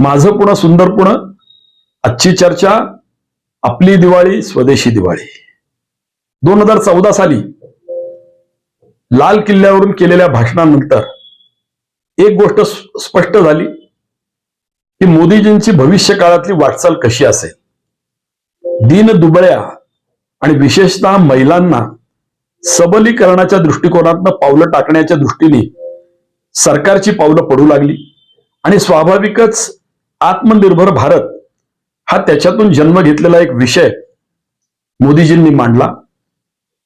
माझं पुणं सुंदर पुणं आजची चर्चा आपली दिवाळी स्वदेशी दिवाळी. दोन हजार चौदा साली लाल किल्ल्यावरून केलेल्या भाषणानंतर एक गोष्ट स्पष्ट झाली की मोदीजींची भविष्य काळातली वाटचाल कशी असेल? दीन दुबळ्या आणि विशेषतः महिलांना सबलीकरणाच्या दृष्टिकोनातनं पावलं टाकण्याच्या दृष्टीने सरकारची पावलं पडू लागली आणि स्वाभाविकच आत्मनिर्भर भारत हा त्याच्यातून जन्म घेतलेला एक विषय मोदीजींनी मांडला.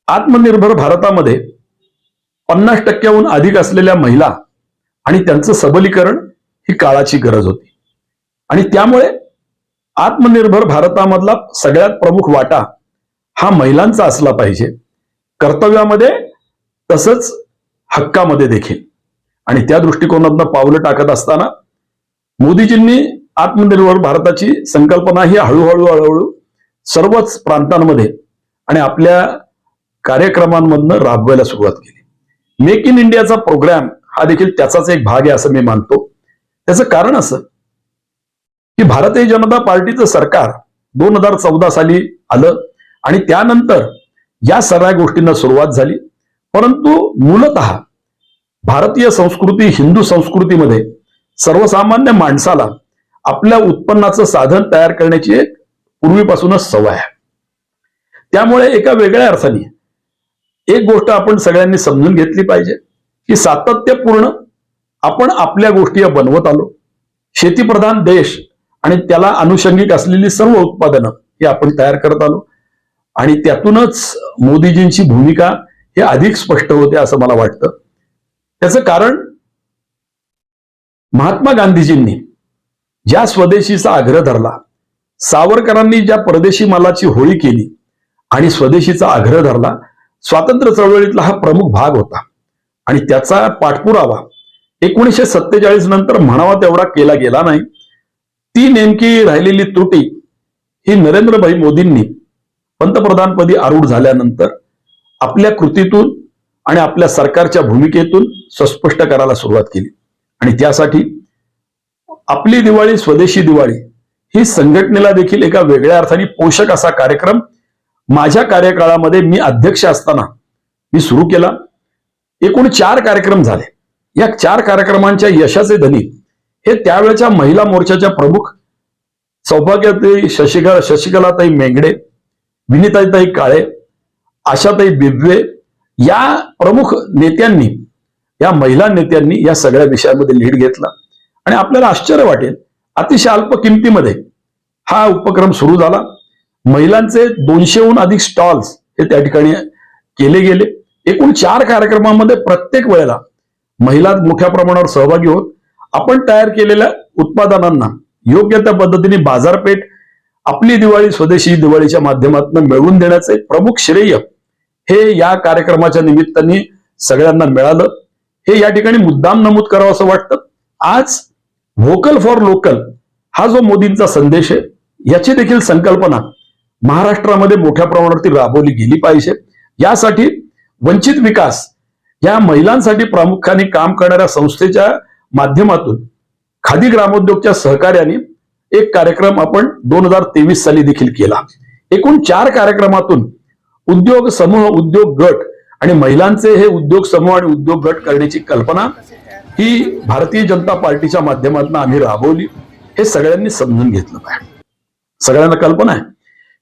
आत्मनिर्भर भारतामध्ये पन्नास टक्क्याहून अधिक असलेल्या महिला आणि त्यांचं सबलीकरण ही काळाची गरज होती. आणि त्यामुळे आत्मनिर्भर भारतामधला सगळ्यात प्रमुख वाटा हा महिलांचा असला पाहिजे. कर्तव्यामध्ये तसंच हक्कामध्ये देखील. आणि त्या दृष्टिकोनातनं पावलं टाकत असताना मोदीजींनी आत्मनिर्भर भारताची संकल्पना ही हळूहळू हळूहळू सर्वच प्रांतांमध्ये आणि आपल्या कार्यक्रमांमधनं राबवायला सुरुवात केली. मेक इन इंडियाचा प्रोग्राम हा देखील त्याचाच एक भाग आहे असं मी मानतो. त्याचं कारण असं की भारतीय जनता पार्टीचं सरकार दोन हजार चौदा साली आलं आणि त्यानंतर या सगळ्या गोष्टींना सुरुवात झाली. परंतु मूलत भारतीय संस्कृती हिंदू संस्कृतीमध्ये सर्वसामान्य माणसाला आपल्या उत्पन्नाचं साधन तयार करण्याची एक पूर्वीपासूनच सवय आहे. त्यामुळे एका वेगळ्या अर्थाने एक गोष्ट आपण सगळ्यांनी समजून घेतली पाहिजे की सातत्यपूर्ण आपण आपल्या गोष्टी बनवत आलो. शेतीप्रधान देश आणि त्याला अनुषंगिक असलेली सर्व उत्पादनं ही आपण तयार करत आलो. आणि त्यातूनच मोदीजींची भूमिका हे अधिक स्पष्ट होते असं मला वाटतं. त्याचं कारण महात्मा गांधीजींनी ज्या स्वदेशीचा आग्रह धरला सावरकरांनी ज्या परदेशी मालाची होळी केली आणि स्वदेशीचा आग्रह धरला स्वातंत्र्य चळवळीतला हा प्रमुख भाग होता. आणि त्याचा पाठपुरावा एकोणीसशे सत्तेचाळीस नंतर म्हणावा तेवढा केला गेला नाही. ती नेमकी राहिलेली त्रुटी ही नरेंद्रभाई मोदींनी पंतप्रधानपदी आरूढ झाल्यानंतर आपल्या कृतीतून आणि आपल्या सरकारच्या भूमिकेतून सस्पष्ट करायला सुरुवात केली. आणि त्यासाठी आपली दिवाळी स्वदेशी दिवाळी ही संघटनेला देखील एका वेगळ्या अर्थाने पोषक असा कार्यक्रम माझ्या कार्यकाळामध्ये मी अध्यक्ष असताना मी सुरू केला. एकूण चार कार्यक्रम झाले. या चार कार्यक्रमांच्या यशाचे धनी हे त्यावेळेच्या महिला मोर्चाच्या प्रमुख सौभाग्यताई शशिकला शशिकलाताई मेंगडे विनीताईताई काळे आशाताई बिबवे या प्रमुख नेत्यांनी या महिला नेत्यांनी या सगळ्या विषयामध्ये लीड घेतला. आणि आपल्याला आश्चर्य वाटेल. अतिशय अल्प किमतीमध्ये हा उपक्रम सुरू झाला. महिलांचे दोनशेहून अधिक स्टॉल्स हे त्या ठिकाणी केले गेले. एकूण चार कार्यक्रमामध्ये प्रत्येक वेळेला महिला मोठ्या प्रमाणावर सहभागी होत. आपण तयार केलेल्या उत्पादनांना योग्य त्या पद्धतीने बाजारपेठ आपली दिवाळी स्वदेशी दिवाळीच्या माध्यमातून मिळवून देण्याचे प्रमुख श्रेय हे या कार्यक्रमाच्या निमित्ताने सगळ्यांना मिळालं. हे या ठिकाणी मुद्दाम नमूद करावं असं वाटतं. आज व्होकल फॉर लोकल हा जो मोदींचा संदेश आहे याची देखील संकल्पना महाराष्ट्रामध्ये मोठ्या प्रमाणावरती राबवली गेली पाहिजे. यासाठी वंचित विकास या महिलांसाठी प्रामुख्याने काम करणाऱ्या संस्थेच्या माध्यमातून खादी ग्रामोद्योगच्या सहकार्याने एक कार्यक्रम आपण दोन हजार तेवीस साली देखील केला. एकूण चार कार्यक्रमातून उद्योग समूह उद्योग गट आणि महिलांचे हे उद्योग समूह आणि उद्योग गट करण्याची कल्पना ही भारतीय जनता पार्टीच्या माध्यमातून आम्ही राबवली. हे सगळ्यांनी समजून घेतलं पाहिजे. सगळ्यांना कल्पना आहे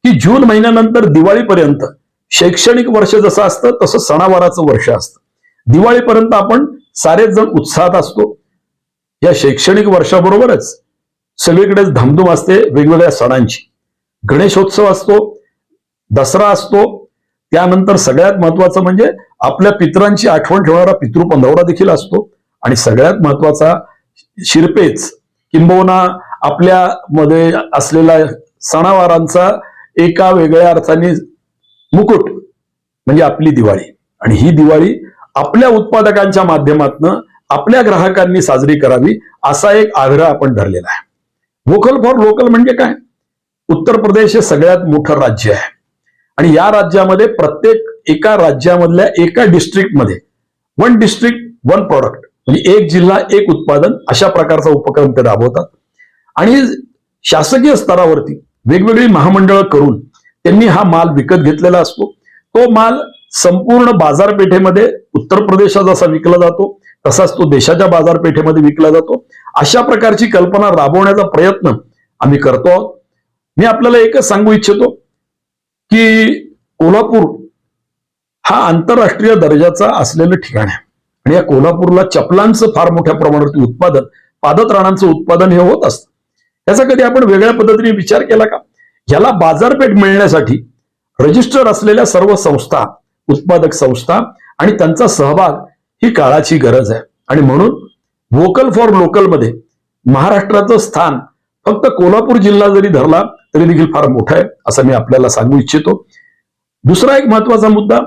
की जून महिन्यानंतर दिवाळीपर्यंत शैक्षणिक वर्ष जसं असतं तसं सणावाराचं वर्ष असतं. दिवाळीपर्यंत आपण सारेच जण उत्साहात असतो. या शैक्षणिक वर्षाबरोबरच सगळीकडेच धामधूम असते वेगवेगळ्या सणांची. गणेशोत्सव असतो दसरा असतो. त्यानंतर सगळ्यात महत्वाचं म्हणजे आपल्या पितरांची आठवण ठेवणारा पितृ पंधरवडा देखील असतो. आणि सगळ्यात महत्त्वाचा शिरपेच किंबहुना आपल्या मध्ये असलेला सणावारांचा एका वेगळ्या अर्थाने मुकुट म्हणजे आपली दिवाळी. आणि ही दिवाळी आपल्या उत्पादकांच्या माध्यमातून आपल्या ग्राहकांनी साजरी करावी असा एक आग्रह आपण धरलेला आहे. व्होकल फॉर लोकल म्हणजे काय? उत्तर प्रदेश हे सगळ्यात मोठं राज्य आहे. आणि या राज्यामध्ये प्रत्येक एका राज्यामधल्या एका डिस्ट्रिक्टमध्ये वन डिस्ट्रिक्ट वन प्रॉडक्ट म्हणजे एक जिल्हा एक उत्पादन अशा प्रकारचा उपक्रम ते राबवतात. आणि शासकीय स्तरावरती वेगवेगळी महामंडळं करून त्यांनी हा माल विकत घेतलेला असतो. तो माल संपूर्ण बाजारपेठेमध्ये उत्तर प्रदेशात जसा विकला जातो तसाच तो देशाच्या बाजारपेठेमध्ये विकला जातो. अशा प्रकारची कल्पना राबवण्याचा प्रयत्न आम्ही करतो आहोत. मी आपल्याला एकच सांगू इच्छितो की कोल्हापूर हा आंतरराष्ट्रीय दर्जाचा असलेलं ठिकाण आहे. आणि या कोल्हापूरला चपलांचं फार मोठ्या प्रमाणावरती उत्पादन पादत्राणांचं उत्पादन हे होत असतं. त्याचा कधी आपण वेगळ्या पद्धतीने विचार केला का? याला बाजारपेठ मिळण्यासाठी रजिस्टर असलेल्या सर्व संस्था उत्पादक संस्था आणि त्यांचा सहभाग ही काळाची गरज आहे. आणि म्हणून व्होकल फॉर लोकलमध्ये महाराष्ट्राचं स्थान फक्त कोल्हापूर जिल्हा जरी धरला तरी देखील फार मोठा आहे असं मी आपल्याला सांगू इच्छितो. दुसरा एक महत्त्वाचा मुद्दा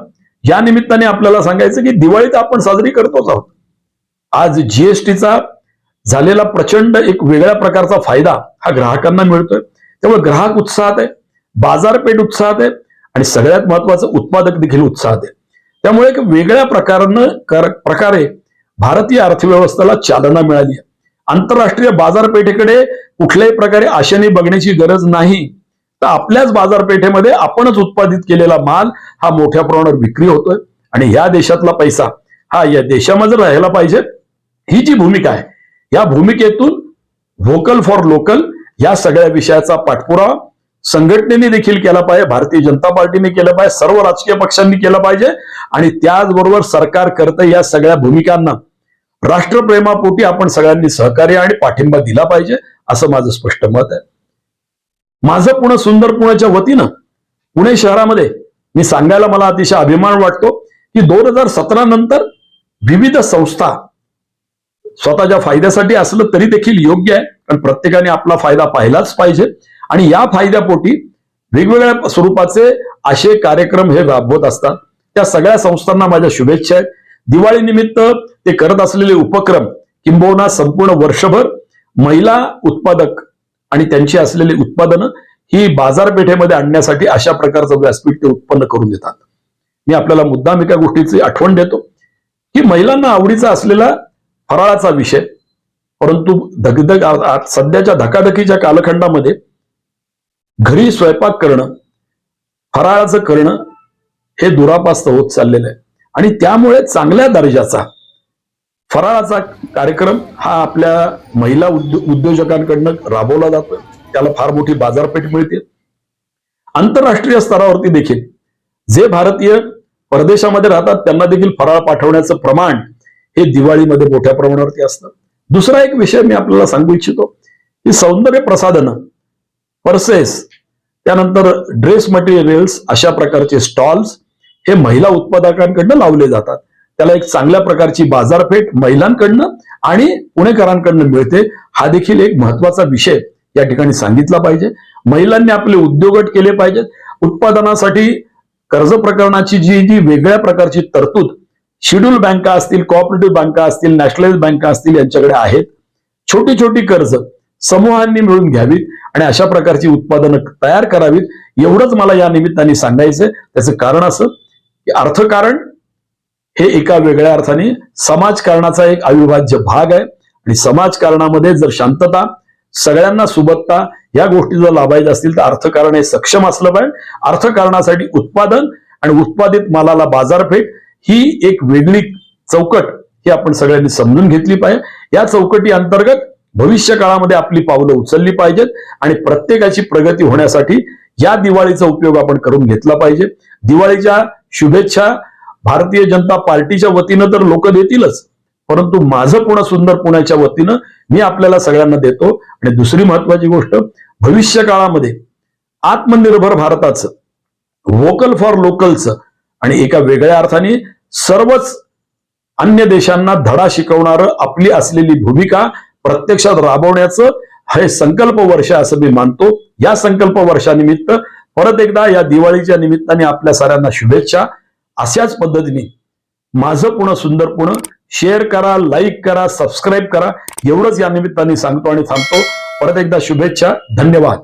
या निमित्ताने आपल्याला सांगायचं की दिवाळी तर आपण साजरी करतोच आहोत. आज जीएसटीचा झालेला प्रचंड एक वेगळ्या प्रकारचा फायदा हा ग्राहकांना मिळतोय. त्यामुळे ग्राहक उत्साहात आहे बाजारपेठ उत्साहात आहे आणि सगळ्यात महत्वाचं उत्पादक देखील उत्साहात आहे. त्यामुळे एक वेगळ्या प्रकारनं प्रकारे भारतीय अर्थव्यवस्थेला चालना मिळाली आहे. आंतरराष्ट्रीय बाजारपेठेकडे कुठल्याही प्रकारे आशेने बघण्याची गरज नाही. तर आपल्याच बाजारपेठेमध्ये आपणच उत्पादित केलेला माल हा मोठ्या प्रमाणावर विक्री होतोय. आणि या देशातला पैसा हा या देशामध्ये राहायला पाहिजे. ही जी भूमिका आहे या भूमिकेतून व्होकल फॉर लोकल या सगळ्या विषयाचा पाठपुरावा संघटनेने देखील केला पाहिजे भारतीय जनता पार्टीने केलं पाहिजे सर्व राजकीय पक्षांनी केलं पाहिजे. आणि त्याचबरोबर सरकार करतं या सगळ्या भूमिकांना राष्ट्रप्रेमापोटी आपण सगळ्यांनी सहकार्य आणि पाठिंबा दिला पाहिजे असं माझं स्पष्ट मत आहे. माझं पुणे सुंदर पुण्याच्या वतीनं पुणे शहरामध्ये मी सांगायला मला अतिशय अभिमान वाटतो की दोन हजार सतरा नंतर विविध संस्था स्वतःच्या फायद्यासाठी असलं तरी देखील योग्य आहे. कारण प्रत्येकाने आपला फायदा पाहिलाच पाहिजे. आणि या फायद्यापोटी वेगवेगळ्या स्वरूपाचे असे कार्यक्रम हे राबवत असतात. त्या सगळ्या संस्थांना माझ्या शुभेच्छा आहेत. दिवाळी निमित्त ते करत असलेले उपक्रम किंबहुना संपूर्ण वर्षभर महिला उत्पादक आणि त्यांची असलेली उत्पादनं ही बाजारपेठेमध्ये आणण्यासाठी अशा प्रकारचं व्यासपीठ ते उत्पन्न करून देतात. मी आपल्याला मुद्दाम एका गोष्टीची आठवण देतो. की महिलांना आवडीचा असलेला फराळाचा विषय परंतु धगधग सध्याच्या धकाधकीच्या कालखंडामध्ये घरी स्वयंपाक करणं फराळाचं करणं हे दुरापास्त होत चाललेलं आहे. आणि त्यामुळे चांगल्या दर्जाचा फराळाचा कार्यक्रम हा आपल्या महिला उद्योजकांकडनं राबवला जातोय. त्याला फार मोठी बाजारपेठ मिळते. आंतरराष्ट्रीय स्तरावरती देखील जे भारतीय परदेशामध्ये राहतात त्यांना देखील फराळ पाठवण्याचं प्रमाण हे दिवाळीमध्ये मोठ्या प्रमाणावरती असतं. दुसरा एक विषय मी आपल्याला सांगू इच्छितो की सौंदर्य प्रसाधनं पर्सेस त्यानंतर ड्रेस मटेरियल्स अशा प्रकारचे स्टॉल्स हे महिला उत्पादकांकडनं लावले जातात. त्याला एक चांगल्या प्रकारची बाजारपेठ महिलांकडनं आणि पुणेकरांकडनं मिळते. हा देखील एक महत्त्वाचा विषय या ठिकाणी सांगितला पाहिजे. महिलांनी आपले उद्योगट केले पाहिजेत. उत्पादनासाठी कर्ज प्रकरणाची जी जी वेगळ्या प्रकारची तरतूद शेड्यूल बँका असतील कोऑपरेटिव्ह बँका असतील नॅशनलाइज बँका असतील यांच्याकडे आहेत. छोटी छोटी कर्ज समूहांनी मिळून घ्यावीत आणि अशा प्रकारची उत्पादनं तयार करावीत. एवढंच मला या निमित्ताने सांगायचंय. त्याचं कारण असं की अर्थकारण हे एका वेगळ्या अर्थाने समाजकारणाचा एक अविभाज्य भाग आहे. आणि समाजकारणामध्ये जर शांतता सगळ्यांना सुबत्ता या गोष्टी जर लाभायच्या असतील तर अर्थकारण हे सक्षम असलं पाहिजे. अर्थकारणासाठी उत्पादन आणि उत्पादित मालाला बाजारपेठ ही एक वेगळी चौकट ही आपण सगळ्यांनी समजून घेतली पाहिजे. या चौकटी अंतर्गत भविष्य काळामध्ये आपली पावलं उचलली पाहिजेत आणि प्रत्येकाची प्रगती होण्यासाठी या दिवाळीचा उपयोग आपण करून घेतला पाहिजे. दिवाळीच्या शुभेच्छा भारतीय जनता पार्टीच्या वतीनं तर लोक देतीलच परंतु माझं पुणे सुंदर पुण्याच्या वतीनं मी आपल्याला सगळ्यांना देतो. आणि दुसरी महत्वाची गोष्ट भविष्य काळामध्ये आत्मनिर्भर भारताचं व्होकल फॉर लोकलचं आणि एका वेगळ्या अर्थाने सर्वच अन्य देशांना धडा शिकवणारं आपली असलेली भूमिका प्रत्यक्षात राबवण्याचं हे संकल्प वर्ष असं मी मानतो. या संकल्प वर्षानिमित्त परत एकदा या दिवाळीच्या निमित्ताने आपल्या साऱ्यांना शुभेच्छा. अशाच पद्धतीने माझं पुणं सुंदर पुणं शेअर करा लाईक करा सबस्क्राईब करा. एवढंच या निमित्ताने सांगतो आणि थांबतो. परत एकदा शुभेच्छा. धन्यवाद.